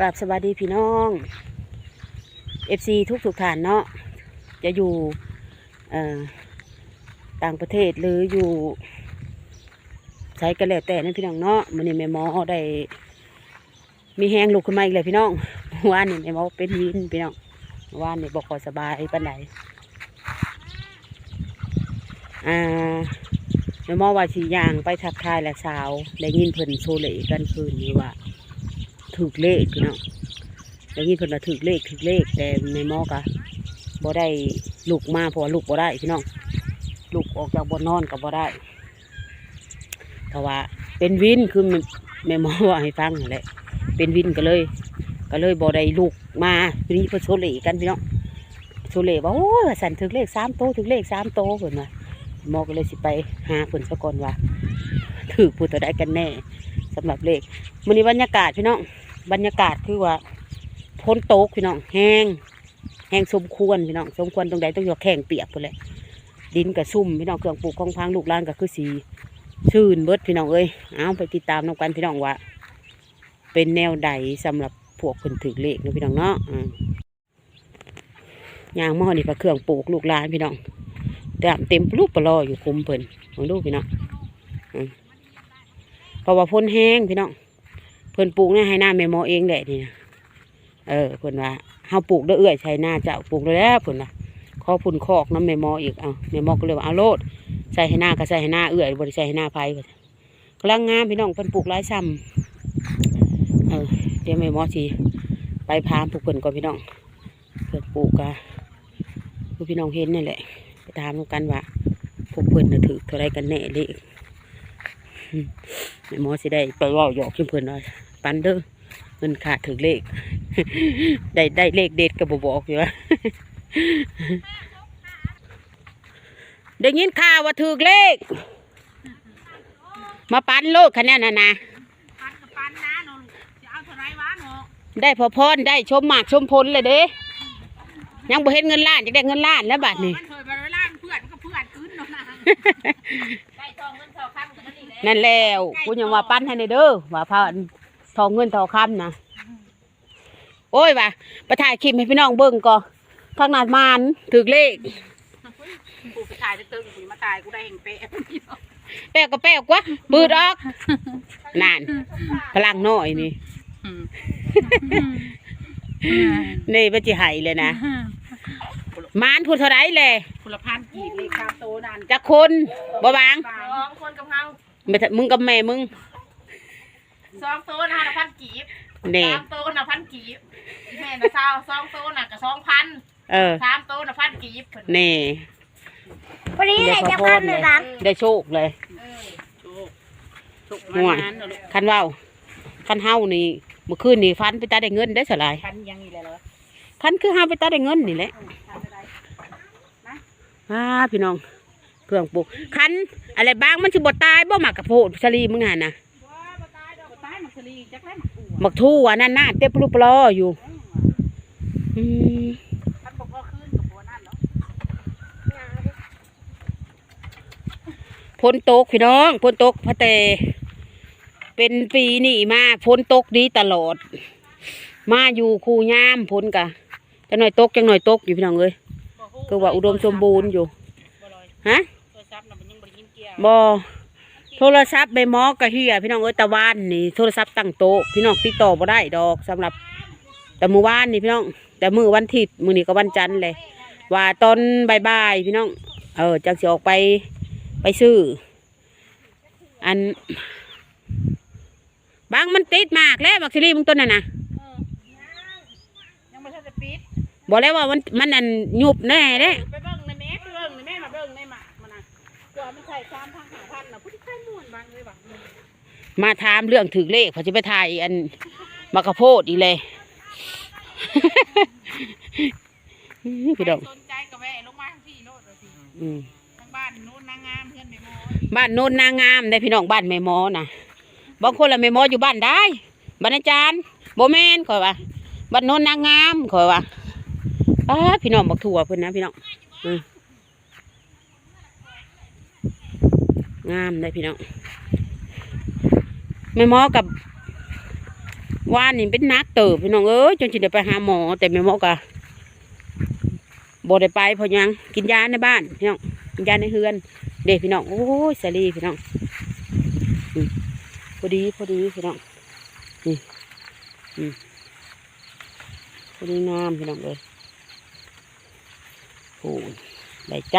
กราบสวัสดีพี่น้องเอฟซีทุกทุกฐานเนาะจะอยู่ต่างประเทศหรืออยู่ใช้กันแล้วแต่นั่นพี่น้องเนาะมันนี่แม่หมอได้มีแห้งลุกขึ้นมาอีกเลยพี่น้องเมื่อวานนี่แม่หมอเป็นวินพี่น้องเมื่อวานนี่บอกขอสบายปานไหนอ่าแม่หมอว่าสีย่างไปทักทายและสาวได้ยินเพิ่นโซเลกันคืนนี้ว่า ถูกเลขพี่น้องแล้วนี่เพิ่นว่าถูกเลขถูกเลข แต่ในหมอกะบ่ได้ลูกมาเพราะว่าลูกบ่ได้พี่น้องลูกออกจากบ่นอนกับบ่ได้แต่ว่าเป็นวินคือแม่แม่หมอว่าให้ฟังนั่แหละเป็นวินก็เลย ก็เลยบ่ได้ลูกมาทีนี้เพิ่นโซเลกันพี่น้องโซเลว่าโอ้ยว่าสันถึกเลขสามโตถึกเลขสามโตเพิ่นว่าหมอก็เลยสิไปหาเพิ่นซะก่อนว่าถูกผู้ตัวใดกันแน่สำหรับเลขมื้อนี้บรรยากาศพี่น้อง บรรยากาศคือว่าพ้นโต๊กพี่น้องแห้งแห้งสมควรพี่น้องสมควรตรงใดต้องอยกแข่งเปียกไปเลยดินกับซุ่มพี่น้องเครื่องปลูกของพังลูกหลานก็คือสีชื่นเบิดพี่น้องเอ้ยเอาไปติดตามน้องกันพี่น้องว่า เป็นแนวใดสำหรับพวกคนถือเลขนะพี่น้องเนาะยางหม้อนี่ก็เครื่องปลูกลูกหลานพี่น้องดามเต็มลูกปลออยู่คุมเพิ่นของลูกพี่น้องเพราะว่าพ้นแห้งพี่น้อง เพิ่นปลูกเนี่ยให้หน้าแม่หมอเองแหละนี่นะเออเพิ่นว่าเฮาปลูกเด้อเอื้อยใช้หน้าเจ้าปลูกเลยแล้วเพิ่นว่าขอพุ่นคอกน้ำแม่หมออีกเอาแม่หมอก็เลยว่าเอาโลดใส่ให้หน้าก็ใส่ให้หน้าเอื้อยบ่ได้ใส่ให้หน้าไผเพิ่นกำลังงามพี่น้องเพิ่นปลูกหลายซ้ำเออเดี๋ยวแม่หมอสิไปพามปลูกเพิ่นก่อนพี่น้องเพิ่นปลูกกะคือพี่น้องเห็นนี่แหละไปถามกันว่าพวกเพิ่นน่ะถือเท่าไรกันแน่เลขอืม แม่หมอสิได้ไปเว้าหยอกขึ้นเพิ่นหน่อยปันเด้อเงินขาดถึงเลข ได้ได้เลขเด็ดก็บบอกอยู่ว่าได้ยินข่าวว่าถึกเลข มาปันโลดคะแนนน่ะนะปันกับปันนะหนูจะเอาเท่าไรวะหนูได้พอพรได้ชมหมากชมผลเลยเด้ยังบ่เห็นเงินล้านจะได้เงินล้านแล้วบัดนี้มันเคยไปเวลาเพื่อนมันก็เพื่อนขึ้นเนาะนะได้ทองเงินทองคำกั นนี่แหละนั่นแล้วกูยังว่าปั้นให้ในเด้อว่าพาทองเงินทองคำนะโอ้ยว่าไปถ่ายคลิปให้พี่น้องเบิ่งก่อนทางนาดมานถึกเลขกูไปถ่ายจะตึงกูมาตายกูได้แห่งเป๊ะแป้วก็แป้วกว่าบืดออกนั่นพลังน้อยนี่นี่เป็นจิไห้เลยนะมานพูดเท่าไรเลยคุณละพันกีบเลยคาโตนันจะคนบ่บาง ไม่ถ้ามึงกับแม่มึงสองโตนะละพันกีบเน่สามโตนะพันกีบแม่นะสาวสองโตน่ะกับสองพันเออสามโตนะพันกีบเน่วันนี้ไหนจะพันเลยนะได้โชคเลยเออโชคโชคห่วยนั้นเนาะลูกคันเว้าคันเฮานี่เมื่อคืนนี่ฟันไปตาได้เงินได้สลายพันยังอีกเลยเหรอคันคือเฮาไปตาได้เงินนี่แหละทำอะไรอ่าพี่น้อง เครื่องปลูกคันอะไรบ้างมันสิบ่ตายบ่หมักกระโพดชะลีมึงหั่นน่ะว้าบ่ตายดอกบ่ตายมันสลีจักได้หมักอู่หมักทู่อะนั่นน่ะเต็มปลุกปลออยู่อืมมันบอกว่าขึ้นกับบัวนั่นเนาะพ้นตกพี่น้องพ้นตกพระเตเป็นปีนี่มาพ้นตกดีตลอด มาอยู่คูยามพ้นกะจังหน่อยตกจังหน่อยตกอยู่พี่น้องเอ้ยคือว่าอุดมสมบูรณ์อยู่บ่ลอยฮะ บ่ได้ยินเกี่ยวบอโทรศัพท์ใบหมอกะเฮียพี่น้องเอ้ยตะวันนี่โทรศัพท์ตั้งโต๊ะพี่น้องติดต่อบ่ได้ดอกสำหรับ แต่มื้อวานนี่พี่น้อง แต่มื้อวันอาทิตย์มื้อนี้ก็วันจันทร์เลย ว่าตอนบ่ายๆพี่น้อง เออจังสิออกไปไปซื้อ อันบางมันติดมากแล้วบักซิลี่มึงต้นน่ะนะยังบ่ทันจะปิดบอกแล้วว่ามันมันอันยุบแน่เด้ ไป น่ะตัวมันใส่3,000 5,000น่ะผู้ที่ใส่ม่วนบางเลยบักมาถามเรื่องถือเลขเขาจะไปถ่ายอันมะกะโพดอีกเลย พี่ดองสนใจก็แวะลงมาทางที่โลดว่าสิอืมทางบ้านโน้นนางงามเพื่อนแม่หมอบ้านโน้นนางงามได้พี่น้องบ้านแม่หมอนะบางคนละแม่หมออยู่บ้านได้บ้านอาจารย์โบแมนคอยว่าบ้านโน้นนางงามคอยว่าอ้าพี่น้องบักถั่วเพิ่นนะพี่น้องอืม งามได้พี่น้องแม่หมอกับว่านนี่เป็นนักเติบพี่น้องเอ้ยจนสิได้ไปหาหมอ แต่แม่หมอกะบ่ได้ไปพราะหยังกินยาในบ้านพี่น้องกินยาในเฮือน เด็กพี่น้องโอ้ยสลีพี่น้องพอดีพอดีพี่น้องนี่พอดีงามพี่น้องเลยโอ้ยได้ใจ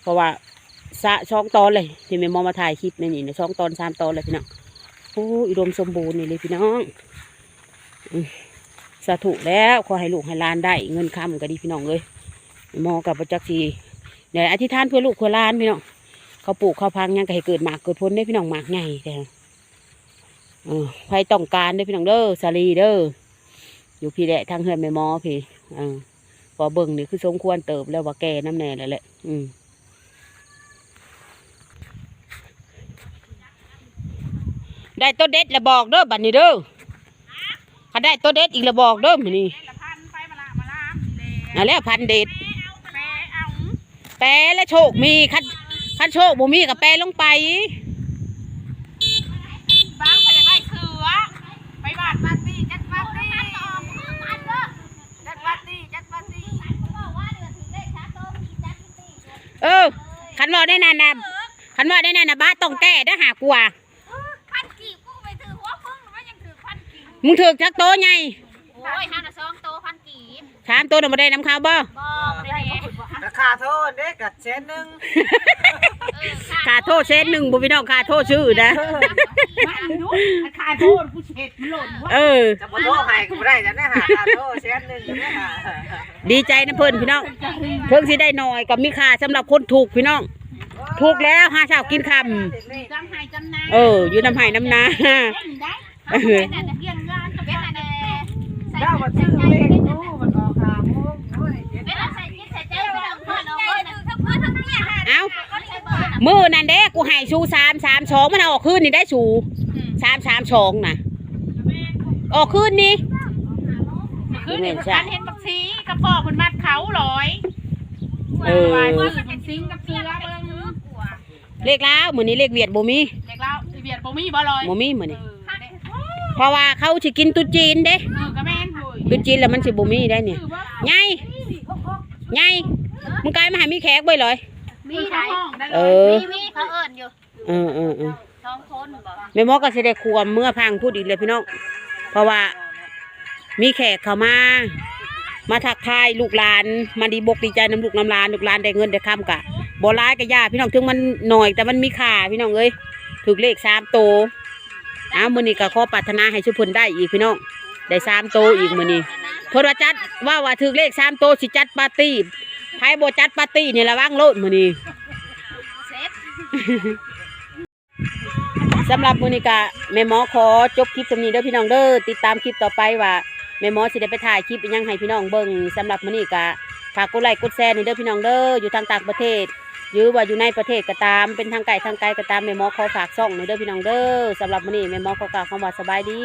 เพราะว่า สะช่องตอนเลยที่แม่หมอมาถ่ายคลิปในนี่ในช่องตอนสามตอนเลยพี่น้องโอ้ยอุดมสมบูรณ์นี่เลยพี่น้องสาธุแล้วขอให้ลูกให้หลานได้ เงินคำก็ดีพี่น้องเลยมอกับประจักษ์สีเดี๋ยอธิษฐานเพื่อลูกเพื่อหลานพี่น้องเขาปลูกเขาพังยังก็ให้เกิดหมากเกิดผลได้พี่น้องหมากใหญ่แต่เออใครต้องการได้พี่น้องเด้อสาลีเด้ออยู่พี่แหละทางเฮือนแม่มอพี่เออพอเบิ่งนี่คือสมควรเติบแล้วว่าแก่น้ำแน่แล้วแหละ อืม ได้ตัวเด็ดล้วบอกเด้อบัดนี้เด้อเขาได้ตัวเด็ดอีกล้วบอกเด้อมื้อนี้ละพันไปมาละมาลามนี่แหละนั่นแหละพันเด็ดแปะเอาแปรและโชคมีคันคันโชคบ่มีก็แปรลงไป บางไปได้เสือไปบ้านปาร์ตี้จัดปาร์ตี้จัดปาร์ตี้จัดปาร์ตี้เออคันว่าได้นั่นนะคันว่าได้นั่นนะบ้าต้องแก้เด้อหากลัวพันกีบกูไปถือหัวพึ่งมันยังถือพันกีบ มึงถึกจักโตไงโอ้ยห้าน่ะสองโตพันกีบถามโตน่ะบ่ได้น้ำข้าวบ่บอกได้แน่ราคาโทษเด็กกัดเซนหนึ่งเออค่ะค่าโทษเส้นหนึ่งบ่พี่น้องค่าโทษชื่อนะมันนุขาโทษผู้เช็ดมันหล่นวะเออ จะมาโทษให้ก็ไม่ได้จะได้หาค่าโทษเซนหนึ่งจะได้หาดีใจนะเพิ่นพี่น้องเพิ่งสิได้หน่อยกับมีค่าสำหรับคนถูกพี่น้อง ถูกแล้วหาเช้ากินคำจำให้จำนาเออ อยู่น้ำไห้น้ำนาเล่นได้เออเป็นแต่เพียง เจ้ามาซื้อเลขตู้มันออกหาโมงโอ้ยเจ็ดเป็นอะไรใส่กินใส่เจ้าไปลงพ่อน้องเลยทั้งพ่อทั้งเมียเอ้าก็ใช้เบอร์มือนั่นเด้กูให้ชูสามสามสองมันเอาออกคืนนี่ได้ชูสามสามสองนะออกคืนนี่คือหนึ่งการเห็นบักซีกระปอกคนมัดเขาลอยเออวายมือคนซิงกับเสือเบิ่งเลขแล้วมือนี้เลขเวียดบ่มีเด็กเราเบียดบ่มีบ่ลอยบ่มีมือเอนี้อเพราะว่าเขาสิกินตุ๊จีนเด้เออ กระแม่นหุยตุ๊จีนแล้วมันสิบ่มีได้เนี่ยคือว่าไงไงมึงกลายมาหามีแขกบ่เลยมีเข้าห้องได้เอเลยอมีมีเขาเอิญอยู่เออเออเออสองคนบอกแม่หมอก็สิได้ควมเมื่อพังพูดอีกเลยพี่น้องเพราะว่า มีแขกเข้ามามาทักทายลูกหลานมาดีบกดีใจน้ำลูกน้ำหลานลูกหลานได้เงินได้คำกะบ่ร้ายกะยาพี่น้องถึงมันหน่อยแต่มันมีค่าพี่น้องเอ้ยถึกเลขสามโตอ้าวมื้อนี้ก็ขอปรารถนาให้ชุเพิ่นได้อีกพี่น้อง ได้สามโตอีกมือนี้เพิ่นว่าจัดว่าว่าถึกเลขสามโตสิจัดปาร์ตี้ไผบ่จัดปาร์ตี้นี่ระวังโลดมือนี้เซฟสำหรับมือนี้ก็แม่หมอขอจบคลิปสำนี้เด้อพี่น้องเด้อติดตามคลิปต่อไปว่าแม่หมอสิได้ไปถ่ายคลิปยังให้พี่น้องเบิ่งสำหรับมือนี้ก็ฝากกดไลค์กดแชร์นี่เด้อพี่น้องเด้ออยู่ทางต่างประเทศหรือว่าอยู่ในประเทศก็ตามเป็นทางไกลทางไกลก็ตามแม่หมอขอฝากซ่องนี่เด้อพี่น้องเด้อสำหรับมื้อนี้แม่หมอขอกล่าวคำว่าสบายดี